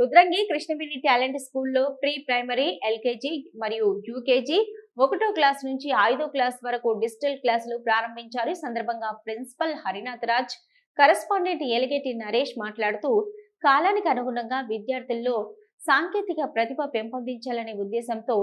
Rudrangi Krishnaveni talent స్కూల్లో pre primary LKG మరియు UKG ఒకటో క్లాస్ నుంచి ఐదో క్లాస్ వరకు డిజిటల్ క్లాసులు ప్రారంభించారు. ఈ సందర్భంగా ప్రిన్సిపల్ హరినాథ్ రాజ్ కరస్పాండెంట్ ఎలిగేటి నరేష్ మాట్లాడుతూ కాలానికి అనుగుణంగా విద్యార్థుల్లో సాంకేతిక ప్రతిభ పెంపొందించాలనే ఉద్దేశంతో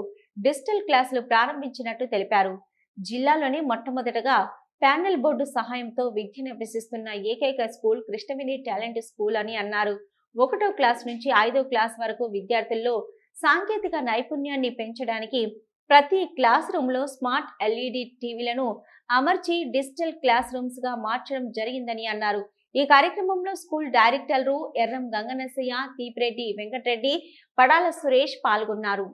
డిజిటల్ క్లాసులు ప్రారంభించినట్టు తెలిపారు. జిల్లాలోని మొట్టమొదటగా ప్యానెల్ బోర్డు సహాయంతో విద్యను అభ్యసిస్తున్న ఏకైక స్కూల్ కృష్ణవేణి టాలెంట్ స్కూల్ అని అన్నారు. ఒకటో క్లాస్ నుంచి ఐదో క్లాస్ వరకు విద్యార్థుల్లో సాంకేతిక నైపుణ్యాన్ని పెంచడానికి ప్రతి క్లాస్ రూమ్లో స్మార్ట్ ఎల్ఈడి టీవీలను అమర్చి డిజిటల్ క్లాస్ రూమ్స్గా మార్చడం జరిగిందని అన్నారు. ఈ కార్యక్రమంలో స్కూల్ డైరెక్టర్లు ఎర్రం గంగనసయ్య తీపిరెడ్డి వెంకటరెడ్డి పడాల సురేష్ పాల్గొన్నారు.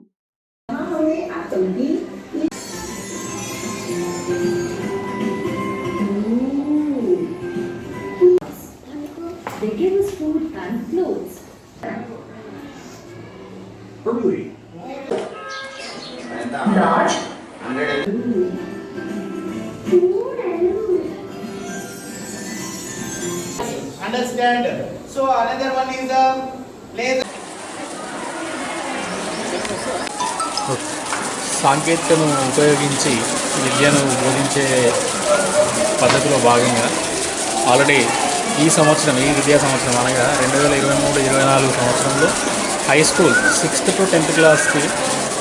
They give us food and clothes. Early. Large. understand. So another one is the laser. సాంకేతికను ఉపయోగించి విద్యను బోధించే పద్ధతిలో భాగంగా ఆల్రెడీ ఈ సంవత్సరం ఈ విద్యా సంవత్సరం అనగా రెండు వేల ఇరవై మూడు ఇరవై నాలుగు సంవత్సరంలో high school sixth to tenth క్లాస్కి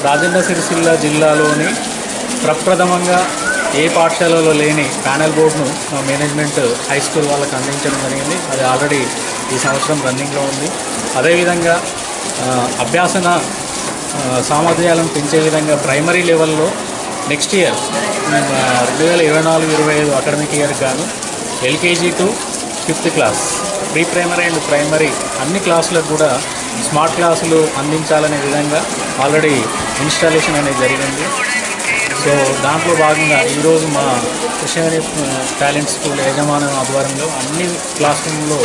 రాజన్న సిరిసిల్ల జిల్లాలోని ప్రప్రథమంగా ఏ పాఠశాలలో లేని ప్యానెల్ బోర్డును మేనేజ్మెంట్ హై స్కూల్ వాళ్ళకి అందించడం జరిగింది. అది ఆల్రెడీ ఈ సంవత్సరం రన్నింగ్లో ఉంది. అదేవిధంగా అభ్యాసన సామర్థ్యాలను పెంచే విధంగా ప్రైమరీ లెవెల్లో నెక్స్ట్ ఇయర్ రెండు వేల ఇరవై నాలుగు ఇరవై ఐదు అకాడమిక్ ఇయర్ గాను LKG to fifth class. Pre primary and primary అన్ని క్లాసులకు కూడా స్మార్ట్ క్లాసులు అందించాలనే విధంగా ఆల్రెడీ ఇన్స్టాలేషన్ అనేది జరిగింది. సో దాంట్లో భాగంగా ఈరోజు మా కృష్ణవేణి టాలెంట్ స్కూల్ యజమానం ఆధ్వర్యంలో అన్ని క్లాస్ రూమ్లో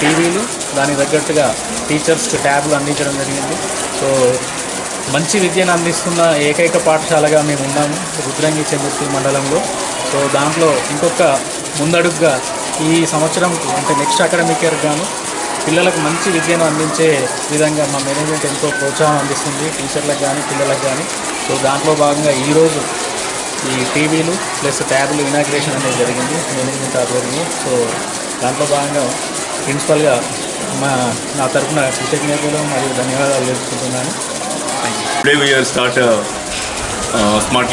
టీవీలు దానికి తగ్గట్టుగా టీచర్స్కి ట్యాబ్లు అందించడం జరిగింది. సో మంచి విద్యను అందిస్తున్న ఏకైక పాఠశాలగా మేము ఉన్నాము రుద్రంగి చంద్రపూర్ మండలంలో. సో దాంట్లో ఇంకొక ముందడుగుగా ఈ సంవత్సరం అంటే నెక్స్ట్ అకాడమిక్ ఇయర్ గాను పిల్లలకు మంచి విద్యను అందించే విధంగా మా మేనేజ్మెంట్ ఎంతో ప్రోత్సాహం అందిస్తుంది టీచర్లకు కానీ పిల్లలకు కానీ సో దాంట్లో భాగంగా ఈరోజు ఈ టీవీలు ప్లస్ ట్యాబ్లు ఇనాగ్రేషన్ అనేది జరిగింది మేనేజ్మెంట్ ఆధ్వర్యంలో. సో దాంట్లో భాగంగా ప్రిన్సిపల్గా మా నా తరఫున కృతజ్ఞతలు మరియు ధన్యవాదాలు తెలుసుకుంటున్నాను thank you Today we are start uh, uh, smart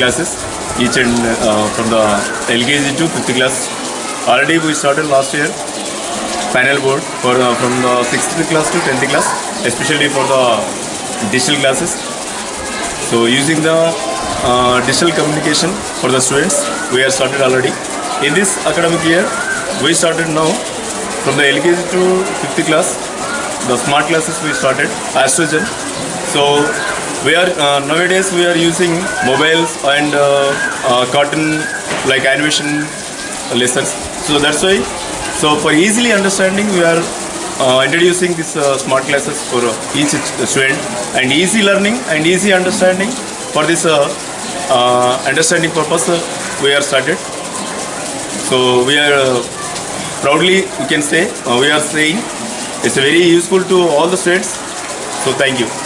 LKG each fifth class uh, Already we started last year panel board for uh, from the sixth class to tenth class, especially for the digital classes. So using the uh, digital communication for the students, we are started already. In this academic year, we started now from the LKG to fifth class. The smart classes we started Astrogen. So we are uh, nowadays we are using mobiles and uh, uh, cartoon like animation lessons. So that's why. So for easily understanding, we are uh, introducing these uh, smart classes for uh, each student and easy learning and easy understanding for this uh, uh, understanding purpose uh, we are started. So we are proudly we can say we are saying it's very useful to all the students. So thank you.